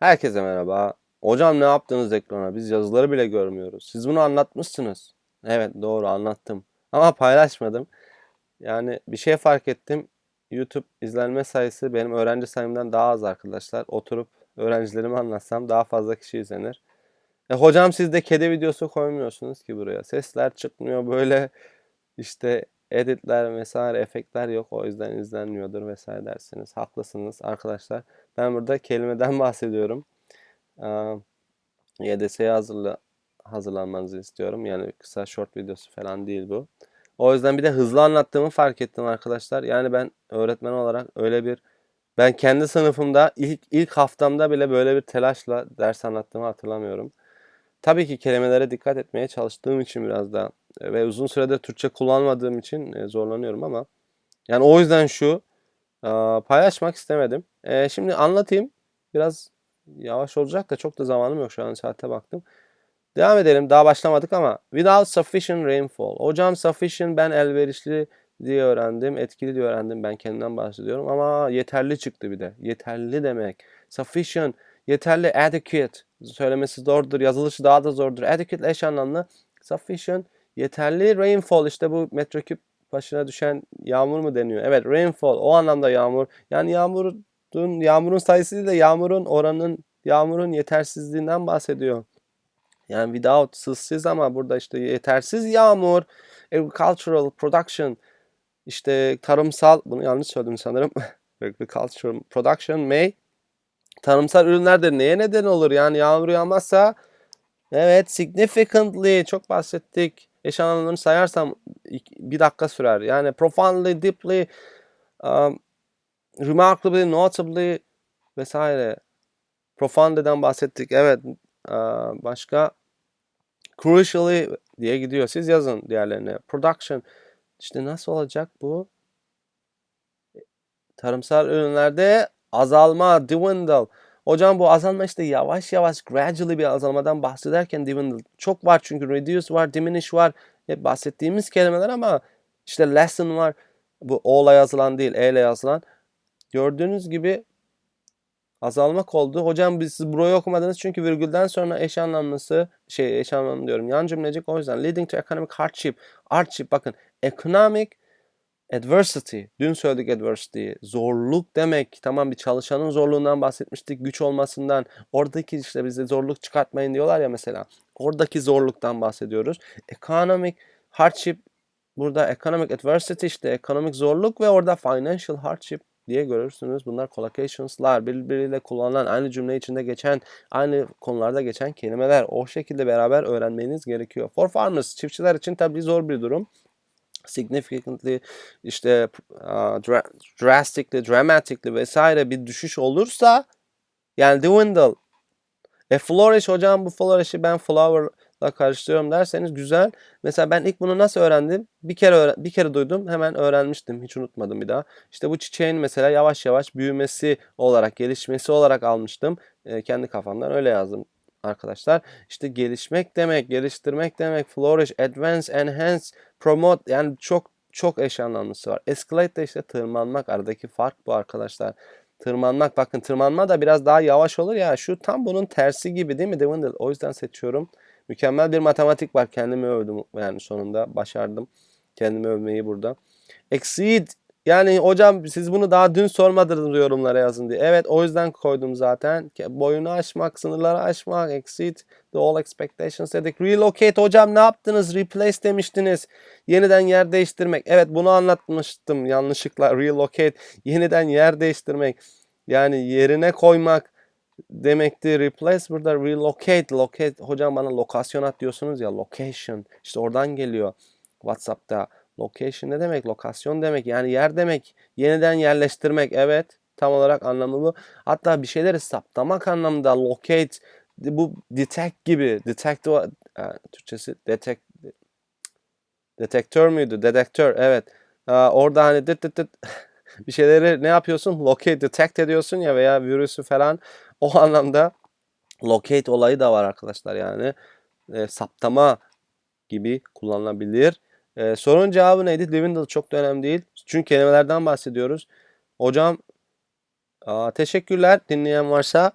Herkese merhaba. Hocam ne yaptınız ekrana? Biz yazıları bile görmüyoruz. Siz bunu anlatmışsınız. Evet doğru anlattım. Ama paylaşmadım. Yani bir şey fark ettim. YouTube izlenme sayısı benim öğrenci sayımdan daha az arkadaşlar. Oturup öğrencilerime anlatsam daha fazla kişi izlenir. E, hocam siz de kedi videosu koymuyorsunuz ki buraya. Sesler çıkmıyor böyle işte editler vesaire efektler yok. O yüzden izlenmiyordur vesaire dersiniz. Haklısınız arkadaşlar. Ben burada kelimeden bahsediyorum. YDS'ye hazırla, hazırlanmanızı istiyorum. Yani kısa short videosu falan değil bu. O yüzden bir de hızlı anlattığımı fark ettim arkadaşlar. Yani ben öğretmen olarak öyle bir ben kendi sınıfımda ilk ilk haftamda bile böyle bir telaşla ders anlattığımı hatırlamıyorum. Tabii ki kelimelere dikkat etmeye çalıştığım için biraz da e, ve uzun süredir Türkçe kullanmadığım için e, zorlanıyorum ama yani o yüzden şu paylaşmak istemedim. E, Şimdi anlatayım. Biraz yavaş olacak da çok da zamanım yok şu an saate baktım. Devam edelim. Daha başlamadık ama without sufficient rainfall. Hocam sufficient ben elverişli diye öğrendim. Etkili diye öğrendim. Ben kendimden bahsediyorum ama yeterli çıktı bir de. Yeterli demek. Sufficient, yeterli, adequate. Söylemesi zordur. Yazılışı daha da zordur. Adequate eş anlamlı. Sufficient, yeterli rainfall. işte bu metreküp başına düşen yağmur mu deniyor? Evet rainfall o anlamda yağmur. Yani yağmurun yağmurun sayısı değil de yağmurun oranın yağmurun yetersizliğinden bahsediyor. Yani without sızsız ama burada işte yetersiz yağmur, agricultural production, işte tarımsal, bunu yanlış söyledim sanırım. agricultural production may tarımsal ürünlerde neye neden olur? Yani yağmur yağmazsa evet significantly çok bahsettik. Eş anlamlarını sayarsam bir dakika sürer. Yani profoundly, deeply, um, remarkably, notably vesaire. Profoundly'den bahsettik. Evet. Uh, başka crucially diye gidiyor. Siz yazın diğerlerine. Production. İşte nasıl olacak bu? Tarımsal ürünlerde azalma, dwindle. Hocam bu azalma işte yavaş yavaş gradually bir azalmadan bahsederken dwindle. Çok var çünkü reduce var, diminish var. Hep bahsettiğimiz kelimeler ama işte lesson var. Bu O ile yazılan değil, E ile yazılan. Gördüğünüz gibi azalmak oldu. Hocam biz siz burayı okumadınız çünkü virgülden sonra eş anlamlısı şey eş anlamlı diyorum. Yan cümlecik o yüzden leading to economic hardship. Hardship bakın economic adversity. Dün söyledik adversity. Zorluk demek. Tamam bir çalışanın zorluğundan bahsetmiştik. Güç olmasından. Oradaki işte bize zorluk çıkartmayın diyorlar ya mesela. Oradaki zorluktan bahsediyoruz. Economic hardship burada economic adversity işte ekonomik zorluk ve orada financial hardship diye görürsünüz. Bunlar collocations'lar, birbiriyle kullanılan, aynı cümle içinde geçen, aynı konularda geçen kelimeler. O şekilde beraber öğrenmeniz gerekiyor. For farmers, çiftçiler için tabii zor bir durum. Significantly, işte uh, drastically, dramatically vesaire bir düşüş olursa yani dwindle. E flourish hocam bu flourish'i ben flower la karıştırıyorum derseniz güzel. Mesela ben ilk bunu nasıl öğrendim? Bir kere öğren bir kere duydum, hemen öğrenmiştim. Hiç unutmadım bir daha. İşte bu çiçeğin mesela yavaş yavaş büyümesi olarak, gelişmesi olarak almıştım. E, kendi kafamdan öyle yazdım arkadaşlar. İşte gelişmek demek, geliştirmek demek, flourish, advance, enhance, promote yani çok çok eş anlamlısı var. Escalate de işte tırmanmak. Aradaki fark bu arkadaşlar. Tırmanmak bakın tırmanma da biraz daha yavaş olur ya. Şu tam bunun tersi gibi değil mi? Dwindle. O yüzden seçiyorum. Mükemmel bir matematik var. Kendimi övdüm yani sonunda başardım. Kendimi övmeyi burada. Exceed yani hocam siz bunu daha dün sormadınız yorumlara yazın diye. Evet o yüzden koydum zaten. Boyunu aşmak, sınırları aşmak, exceed the all expectations dedik. Relocate hocam ne yaptınız? Replace demiştiniz. Yeniden yer değiştirmek. Evet bunu anlatmıştım yanlışlıkla. Relocate yeniden yer değiştirmek. Yani yerine koymak demekti. Replace burada relocate. Locate. Hocam bana lokasyon at diyorsunuz ya. Location. İşte oradan geliyor. WhatsApp'ta. Location ne demek? Lokasyon demek. Yani yer demek. Yeniden yerleştirmek. Evet. Tam olarak anlamı bu. Hatta bir şeyleri saptamak anlamında locate bu detect gibi. Detect o Türkçesi detect detektör müydü? Dedektör. Evet. orada hani dit dit dit bir şeyleri ne yapıyorsun? Locate, detect ediyorsun ya veya virüsü falan. O anlamda locate olayı da var arkadaşlar yani. E, saptama gibi kullanılabilir. E, sorunun cevabı neydi? Dwindle çok da önemli değil. Çünkü kelimelerden bahsediyoruz. Hocam aa, teşekkürler dinleyen varsa.